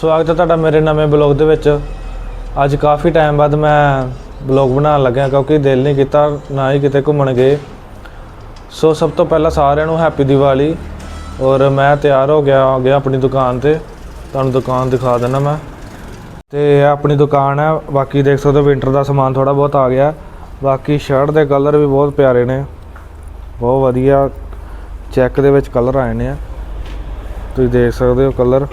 ਸਵਾਗਤ ਹੈ ਤੁਹਾਡਾ ਮੇਰੇ ਨਵੇਂ ਬਲੌਗ ਦੇ ਵਿੱਚ। ਅੱਜ ਕਾਫੀ ਟਾਈਮ ਬਾਅਦ ਮੈਂ ਬਲੌਗ ਬਣਾਉਣ ਲੱਗਿਆ ਕਿਉਂਕਿ ਦਿਲ ਨਹੀਂ ਕੀਤਾ ਨਾ ਹੀ ਕਿਤੇ ਘੁੰਮਣ ਗਏ। ਸੋ ਸਭ ਤੋਂ ਪਹਿਲਾਂ ਸਾਰਿਆਂ ਨੂੰ ਹੈਪੀ ਦੀਵਾਲੀ ਔਰ ਮੈਂ ਤਿਆਰ ਹੋ ਗਿਆ, ਆ ਗਿਆ ਆਪਣੀ ਦੁਕਾਨ ਤੇ। ਤੁਹਾਨੂੰ ਦੁਕਾਨ ਦਿਖਾ ਦਿੰਦਾ ਮੈਂ। ਤੇ ਆਪਣੀ ਦੁਕਾਨ ਹੈ। ਬਾਕੀ ਦੇਖ ਸਕਦੇ ਹੋ ਵਿੰਟਰ ਦਾ ਸਮਾਨ ਥੋੜਾ ਬਹੁਤ ਆ ਗਿਆ। ਬਾਕੀ ਸ਼ਰਟ ਦੇ ਕਲਰ ਵੀ ਬਹੁਤ ਪਿਆਰੇ ਨੇ। ਬਹੁਤ ਵਧੀਆ। ਚੈੱਕ ਦੇ ਵਿੱਚ ਕਲਰ ਆਏ ਨੇ ਤੁਸੀਂ ਦੇਖ ਸਕਦੇ ਹੋ ਕਲਰ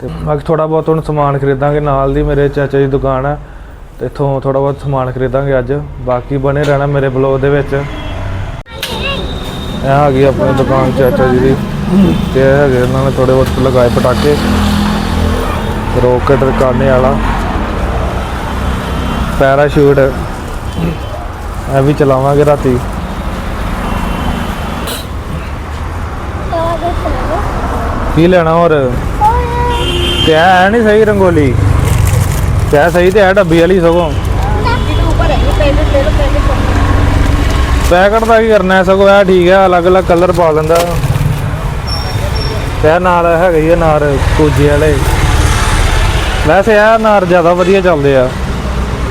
ਤੇ ਬਾਕੀ ਥੋੜਾ ਬਹੁਤ ਹੁਣ ਸਮਾਨ ਖਰੀਦਾਂਗੇ ਨਾਲ ਦੀ ਮੇਰੇ ਚਾਚਾ ਦੀ ਦੁਕਾਨ ਹੈ ਤੇ ਇੱਥੋਂ ਥੋੜਾ ਬਹੁਤ ਸਮਾਨ ਖਰੀਦਾਂਗੇ ਅੱਜ। ਬਾਕੀ ਬਣੇ ਰਹਿਣਾ ਮੇਰੇ ਬਲੌਗ ਦੇ ਵਿੱਚ। ਇਹ ਆ ਗਈ ਆਪਣੀ ਦੁਕਾਨ ਚਾਚਾ ਜੀ ਦੀ ਤੇ ਇਹ ਹੈਗੇ ਇਹਨਾਂ ਨੇ ਥੋੜੇ ਬਹੁਤ ਲਗਾਏ ਪਟਾਕੇ। ਰੋਕਟ ਰਕਾਨੇ ਵਾਲਾ। ਪੈਰਾਸ਼ੂਟ। ਇਹ ਵੀ ਚਲਾਵਾਂਗੇ ਰਾਤੀ। ਕੀ ਲੈਣਾ ਹੋਰ? ਤੇ ਐ ਨਹੀਂ ਸਹੀ ਰੰਗੋਲੀ। ਤੇ ਸਹੀ ਤੇ ਐ ਡੱਬੀ ਵਾਲੀ ਸਗੋਂ। ਪੈਕਟ ਦਾ ਕੀ ਕਰਨਾ ਸਗੋਂ ਐ ਠੀਕ ਹੈ ਅਲੱਗ ਅਲੱਗ ਕਲਰ ਪਾ ਲੈਂਦਾ ਤੇ ਨਾਲ ਹੈਗਾ ਹੀ ਨਾਰ ਕੋਜੇ ਵਾਲੇ। ਵੈਸੇ ਇਹ ਨਾਰ ਜ਼ਿਆਦਾ ਵਧੀਆ ਚੱਲਦੇ ਆ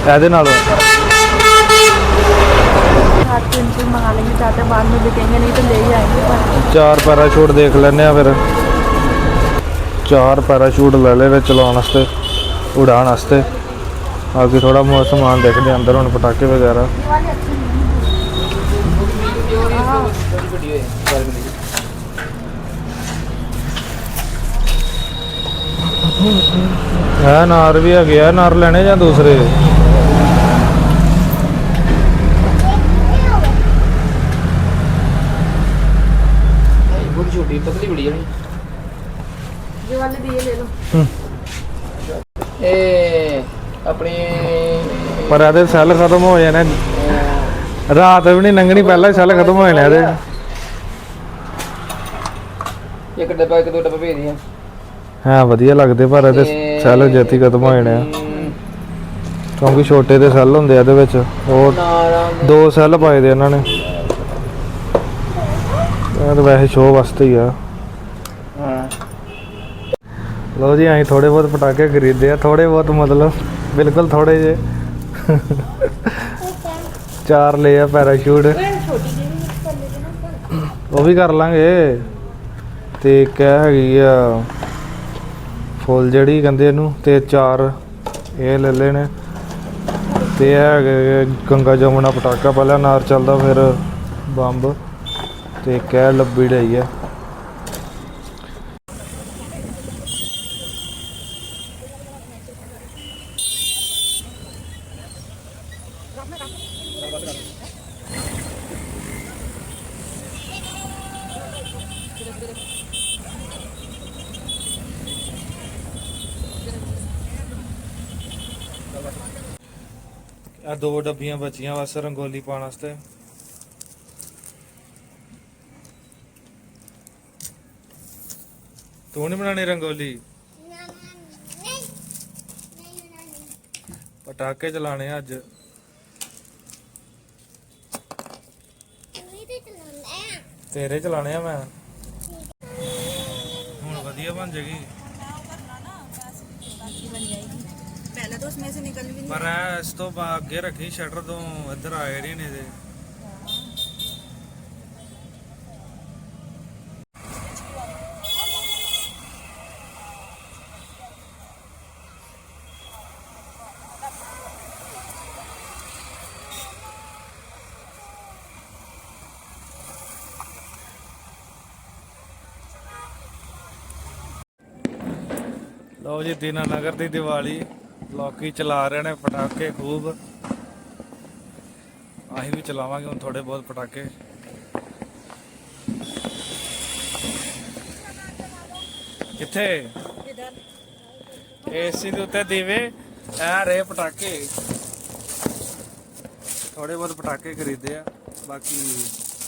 ਇਹਦੇ ਨਾਲੋਂ। ਚਾਰ ਪੈਰਾ ਛੋਟ ਦੇਖ ਲੈਣੇ ਆ ਫਿਰ। ਚਾਰ ਪੈਰਾਸ਼ੂਟ ਲੈ ਲਏ ਵੇ ਚਲਾਉਣ ਵਾਸਤੇ ਉਡਾਣ ਵਾਸਤੇ। ਬਾਕੀ ਥੋੜਾ ਬਹੁਤ ਸਮਾਨ ਦੇਖਦੇ ਆ ਅੰਦਰ ਹੁਣ ਪਟਾਕੇ ਵਗੈਰਾ। ਹੈ ਨਾਰ ਵੀ ਹੈਗੇ ਆ, ਨਾਰ ਲੈਣੇ ਜਾਂ ਦੂਸਰੇ? ਛੋਟੀ, ਪਤਲੀ ਬੜੀ ਜਣੀ ये वाले दिए ले लो ਇਹ ਆਪਣੇ ਪਰ ਇਹਦੇ ਸੈੱਲ ਖਤਮ ਹੋ ਜਾਣੇ ਰਾਤ ਵੀ ਨਹੀਂ ਲੰਘਣੀ ਪਹਿਲਾਂ ਹੀ ਸੈੱਲ ਖਤਮ ਹੋ ਜਾਣੇ ਇਹਦੇ ਇੱਕ ਡੱਬਾ ਇੱਕ ਦੋ ਡੱਬਾ ਭੇਜ ਦਿਆਂ ਹਾਂ ਵਧੀਆ ਲੱਗਦੇ ਪਰ ਇਹਦੇ ਸੈੱਲ ਜੇਤੀ ਖਤਮ ਹੋ ਜਾਣੇ ਆ ਕਿਉਂਕਿ ਛੋਟੇ ਦੇ ਸੈੱਲ ਹੁੰਦੇ ਆ ਇਹਦੇ ਵਿੱਚ ਉਹ ਨਾਰਾਂ ਦੇ ਦੋ ਸੈੱਲ ਪਾਏ ਦੇ ਇਹਨਾਂ ਨੇ ਇਹ ਤਾਂ ਵੈਸੇ ਸ਼ੋਅ ਵਾਸਤੇ ਹੀ ਆ ਹਾਂ ਲਓ ਜੀ, ਅਸੀਂ ਥੋੜੇ ਬਹੁਤ ਪਟਾਕੇ ਖਰੀਦੇ ਆ ਥੋੜੇ ਬਹੁਤ ਮਤਲਬ ਬਿਲਕੁਲ ਥੋੜੇ ਜੇ ਚਾਰ ਲਏ ਆ ਪੈਰਾਸ਼ੂਟ ਉਹ ਵੀ ਕਰ ਲਾਂਗੇ। ਤੇ ਇੱਕ ਹੈਗੀ ਆ ਫੁੱਲ ਜਿਹੜੀ ਕਹਿੰਦੇ ਇਹਨੂੰ, ਤੇ ਚਾਰ ਇਹ ਲੈ ਲੈਣੇ। ਤੇ ਇਹ ਹੈਗੇ ਗੰਗਾ ਜਮੁਨਾ ਪਟਾਕਾ, ਪਹਿਲਾਂ ਨਾਰ ਚੱਲਦਾ ਫਿਰ ਬੰਬ। ਤੇ ਇੱਕ ਇਹ ਲੱਭੀ ਡਈ ਆ। ਆ ਦੋ ਡੱਬੀਆਂ ਬਚੀਆਂ ਬਸ ਰੰਗੋਲੀ ਪਾਉਣ ਵਾਸਤੇ। ਤੂੰ ਨਹੀਂ ਬਣਾਣੀ ਰੰਗੋਲੀ? ਪਟਾਕੇ ਚਲਾਣੇ ਅੱਜ। ਤੇਰੇ ਚਲਾਣੇ ਆ ਮੈਂ। ਹੁਣ ਵਧੀਆ ਬਣ ਜਾਗੀ ਪਹਿਲਾਂ ਤਾਂ ਉਸਮੇ ਸੇ ਨਿਕਲ ਵੀ ਨਹੀਂ। ਪਰ ਇਸ ਤੋਂ ਬਾਅਦ ਅੱਗੇ ਰੱਖੀ ਸ਼ਟਰ ਤੋਂ ਇੱਧਰ ਆਏ ਨਹੀਂ ਨੇ ਦੇ ਲਓ ਜੀ ਦੀਨਾ ਨਗਰ ਦੀ ਦੀਵਾਲੀ। ਲੋਕੀ ਚਲਾ ਰਹੇ ਨੇ ਪਟਾਕੇ ਖੂਬ। ਅਸੀਂ ਵੀ ਚਲਾਵਾਂਗੇ ਹੁਣ ਥੋੜੇ ਬਹੁਤ ਪਟਾਕੇ। ਕਿੱਥੇ? ਏਸੀ ਦੇ ਉੱਤੇ ਦੀਵੇ। ਐ ਰਹੇ ਪਟਾਕੇ। ਥੋੜੇ ਬਹੁਤ ਪਟਾਕੇ ਖਰੀਦੇ ਆ। ਬਾਕੀ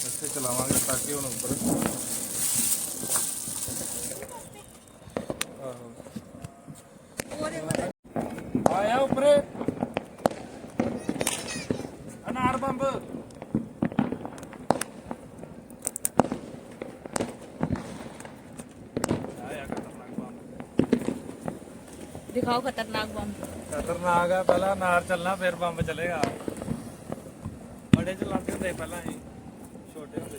ਇੱਥੇ ਚਲਾਵਾਂਗੇ ਪਟਾਕੇ ਹੁਣ ਉੱਪਰ। दिखाओ खतरनाक बम खतरनाक है पहला नार चलना फिर बम चलेगा। बड़े चलाते होते पहला ही छोटे होते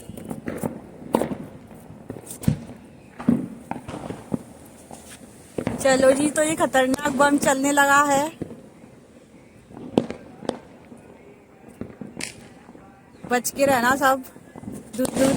चलो जी तो ये खतरनाक बम चलने लगा है। बच के रहना सब। दूध दूध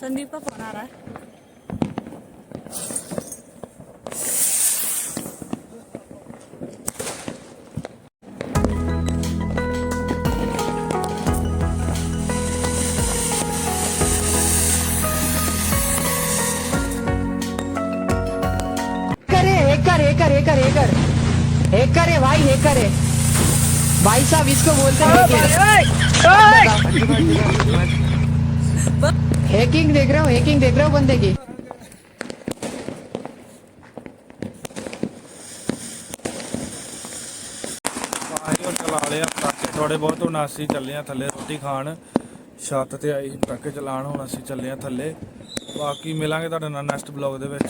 संदीप का फ़ोन आ रहा है। एकर है भाई एकर है भाई साहब इसको बोलते हैं हैकिंग देख रहे हो हैकिंग देख रहे हो बंदे की ਆਹੀ ਉਹ ਚਲਾ ਲਿਆ ਪਟਾਕੇ ਥੋੜੇ ਬਹੁਤ ਹੁਣ ਅਸੀਂ ਚੱਲੇ ਆ ਥੱਲੇ ਰੋਟੀ ਖਾਣ ਛੱਤ ਤੇ ਆਈ ਪਟਾਕੇ ਚਲਾਣ ਹੁਣ ਅਸੀਂ ਚੱਲੇ ਆ ਥੱਲੇ ਬਾਕੀ ਮਿਲਾਂਗੇ ਤੁਹਾਡੇ ਨਾਲ ਨੈਕਸਟ ਬਲੌਗ ਦੇ ਵਿੱਚ